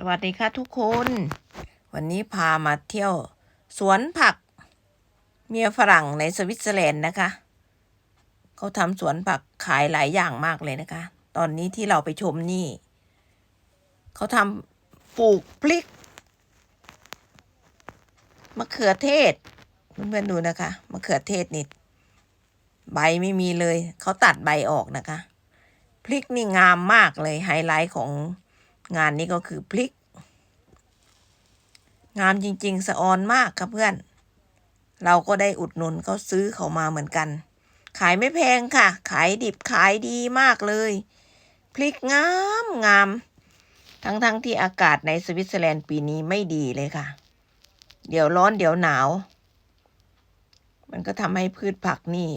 สวัสดีค่ะทุกคน วันนี้พามาเที่ยว สวนผัก เมียฝรั่งในสวิตเซอร์แลนด์นะคะ เขาทำสวนผักขายหลายอย่างมากเลยนะคะ ตอนนี้ที่เราไปชมนี่ เขาทำปลูกพริก มะเขือเทศ เพื่อนๆดูนะคะ มะเขือเทศนี่ใบไม่มีเลย เขาตัดใบออกนะคะ พริกนี่งามมากเลยไฮไลท์ของ งานนี้ก็คือพริก งามจริงๆ สะออนมากครับเพื่อน เราก็ได้อุดหนุนเขาซื้อเขามาเหมือนกัน ขายไม่แพงค่ะ ขายดิบขายดีมากเลยพริกงามงาม ทั้งๆทที่อากาศในสวิตเซอร์แลนด์ปีนี้ไม่ดีเลยค่ะ เดี๋ยวร้อนเดี๋ยวหนาว มันก็ทำให้พืชผักนี่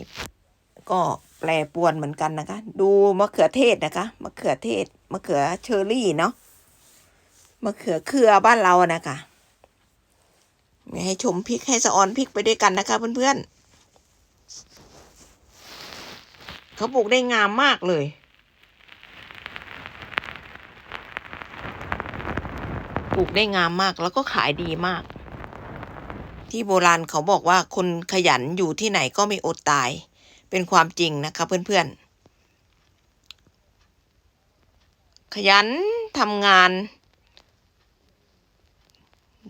ก็แปรปรวนเหมือนกันนะคะ ดูมะเขือเทศนะคะ มะเขือเทศ มะเขือเชอร์รี่เนาะ มะเขือเครือบ้านเราอะนะคะให้ชมพริกให้สะออนพริกไปด้วยกันนะคะ เพื่อนๆเขาปลูกได้งามมากเลยปลูกได้งามมากแล้วก็ขายดีมาก ที่โบราณเขาบอกว่าคนขยันอยู่ที่ไหนก็ไม่อดตาย เป็นความจริงนะคะเพื่อนๆ ขยันทำงาน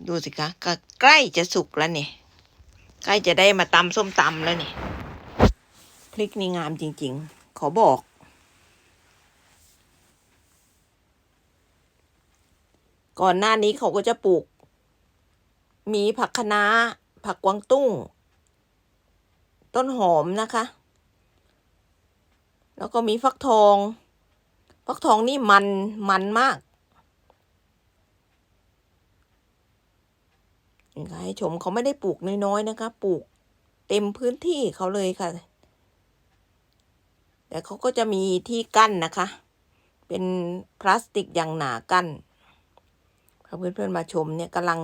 ดูสิคะก็ใกล้จะสุกแล้วเนี่ยใกล้จะได้มาตำส้มตำแล้วเนี่ยพริกนี่งามจริง ๆ ขอบอก ก่อนหน้านี้เขาก็จะปลูก มีผักคะน้า ผักกวางตุ้ง ต้นหอมนะคะ แล้วก็มีฟักทอง ฟักทองนี่มันมันมาก ค่ะให้ชมเขาไม่ได้ปลูกน้อยๆนะคะ ปลูกเต็มพื้นที่เขาเลยค่ะ แต่เขาก็จะมีที่กั้นนะคะ เป็นพลาสติกอย่างหนากั้นเพื่อนๆมาชมเนี่ยกำลัง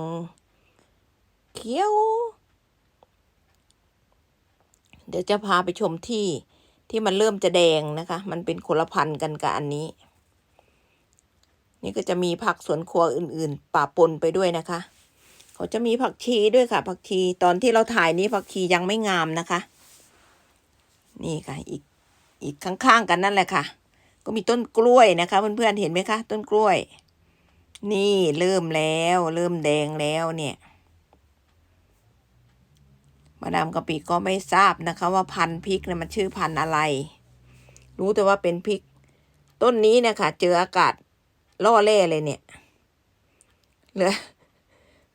เคี้ยว เดี๋ยวจะพาไปชมที่ที่มันเริ่มจะแดงนะคะ มันเป็นคนละพันกันกับอันนี้ นี่ก็จะมีผักสวนครัวอื่น ๆป่าปนไปด้วยนะคะ เขาจะมีผักชีด้วยค่ะ ผักชีตอนที่เราถ่ายนี้ผักชียังไม่งามนะคะ นี่ค่ะ อีกอีกข้างๆกันนั่นแหละค่ะ ก็มีต้นกล้วยนะคะ เพื่อนๆเห็นไหมคะ ต้นกล้วย นี่เริ่มแล้ว เริ่มแดงแล้วเนี่ยมาดามกะปิก็ไม่ทราบนะคะ ว่าพันธุ์พริกเนี่ยมันชื่อพันธุ์อะไร รู้แต่ว่าเป็นพริก ต้นนี้นะคะเจออากาศล่อแร่เลยเนี่ยเหลือ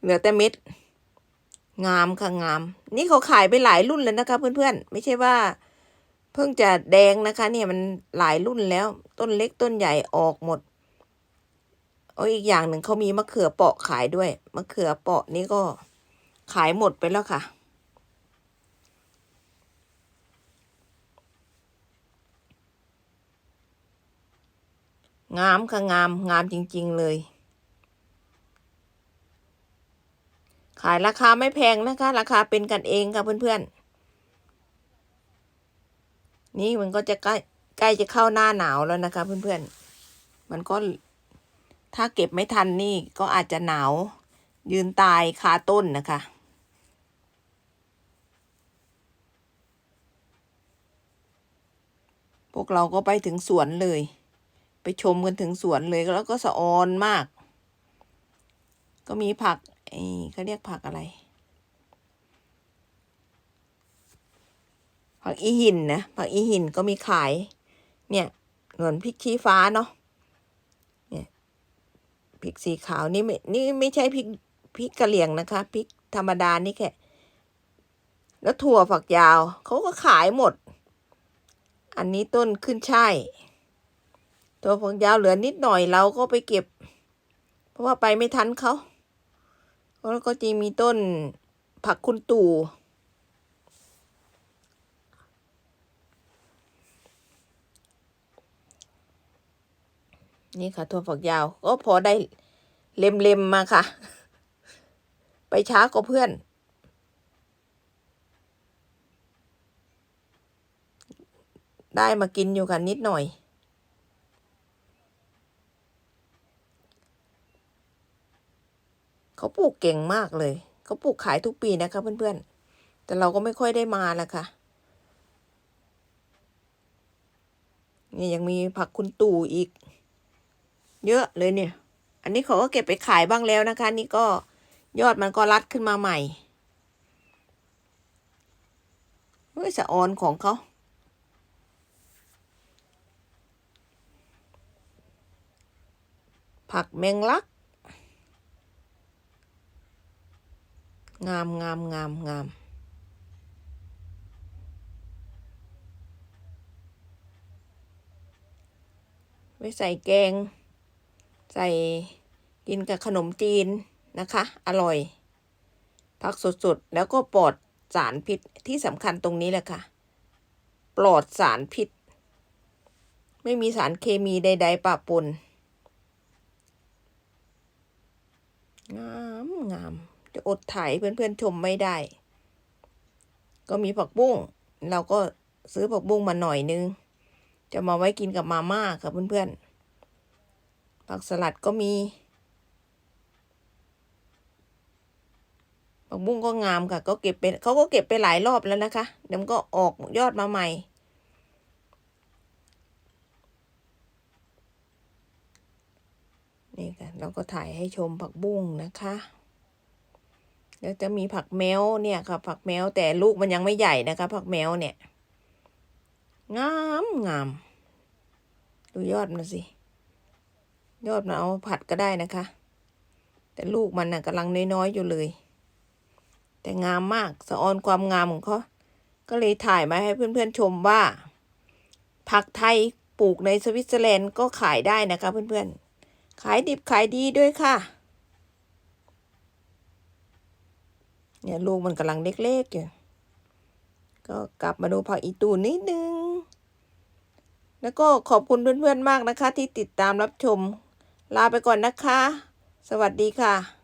เหลือแต่เม็ด งามค่ะงาม นี่เขาขายไปหลายรุ่นแล้วนะคะ เพื่อนๆ ไม่ใช่ว่า เพิ่งจะแดงนะคะ เนี่ยมันหลายรุ่นแล้ว ต้นเล็กต้นใหญ่ออกหมดโอ้อีกอย่างหนึ่งเขามีมะเขือเปาะขายด้วย มะเขือเปาะนี่ก็ขายหมดไปแล้วค่ะ งามค่ะงามงามจริง ๆ เลย ขายราคาไม่แพงนะคะ ราคาเป็นกันเองค่ะเพื่อนๆ นี่มันก็จะใกล้ใกล้จะเข้าหน้าหนาวแล้วนะคะ เพื่อนๆ มันก็ถ้าเก็บไม่ทันนี่ก็อาจจะหนาว ยืนตายคาต้นนะคะ พวกเราก็ไปถึงสวนเลย ไปชมกันถึงสวนเลยแล้วก็สะออนมาก ก็มีผัก ไอ้เขาเรียกผักอะไร ผักอีหินนะ ผักอีหินก็มีขาย เนี่ยเหมือนพริกชี้ฟ้าเนาะ เนี่ยพริกสีขาวนี่ไม่นี่ไม่ใช่พริกพริกกะเหรี่ยงนะคะพริกธรรมดานี่แค่แล้วถั่วฝักยาวเขาก็ขายหมด อันนี้ต้นขึ้นช่ายตัวฝักยาวเหลือนิดหน่อยเราก็ไปเก็บ เพราะว่าไปไม่ทันเขา แล้วก็จะมีต้นผักคุณตู่นี่ค่ะถั่วฝักยาว ก็พอได้เล็มๆมาค่ะ ไปช้ากว่าเพื่อน ได้มากินอยู่กันนิดหน่อย เขาปลูกเก่งมากเลย เขาปลูกขายทุกปีนะคะเพื่อนๆ แต่เราก็ไม่ค่อยได้มาละค่ะ นี่ยังมีผักคุณตู่อีก เยอะเลยเนี่ย อันนี้เขาก็เก็บไปขายบ้างแล้วนะคะ นี่ก็ยอดมันก็รัดขึ้นมาใหม่เฮ้ยสะออนของเขาผักแมงลัก งามงามงามงามไว้ใส่แกง ใส่กินกับขนมจีนนะคะ อร่อยผักสดๆ แล้วก็ปลอดสารพิษที่สำคัญตรงนี้แหละค่ะ ปลอดสารพิษ ไม่มีสารเคมีใด ๆปะปนงามงาม จะอดถ่ายเพื่อนๆชมไม่ได้ ก็มีผักบุ้ง เราก็ซื้อผักบุ้งมาหน่อยนึง จะมาไว้กินกับมาม่าค่ะเพื่อนๆ ผักสลัดก็มี ผักบุ้งก็งามค่ะ ก็เก็บไปเขาก็เก็บไปหลายรอบแล้วนะคะ เดี๋ยวมันก็ออกยอดมาใหม่นี่ค่ะเราก็ถ่ายให้ชมผักบุ้งนะคะ แล้วจะมีผักแมวเนี่ยค่ะ ผักแมวแต่ลูกมันยังไม่ใหญ่นะคะ ผักแมวเนี่ย งามงาม ดูยอดมันสิ ยอดมันเอาผัดก็ได้นะคะ แต่ลูกมันน่ะกำลังน้อยๆอยู่เลย แต่งามมากสะออนความงามของเขาก็เลยถ่ายมาให้เพื่อนๆชมว่า ผักไทยปลูกในสวิตเซอร์แลนด์ก็ขายได้นะคะเพื่อนๆ ขายดิบขายดีด้วยค่ะ เนี่ยลูกมันกำลังเล็กๆอยู่ ก็กลับมาดูผักอีตูนนิดนึง แล้วก็ขอบคุณเพื่อนๆมากนะคะ ที่ติดตามรับชม ลาไปก่อนนะคะ สวัสดีค่ะ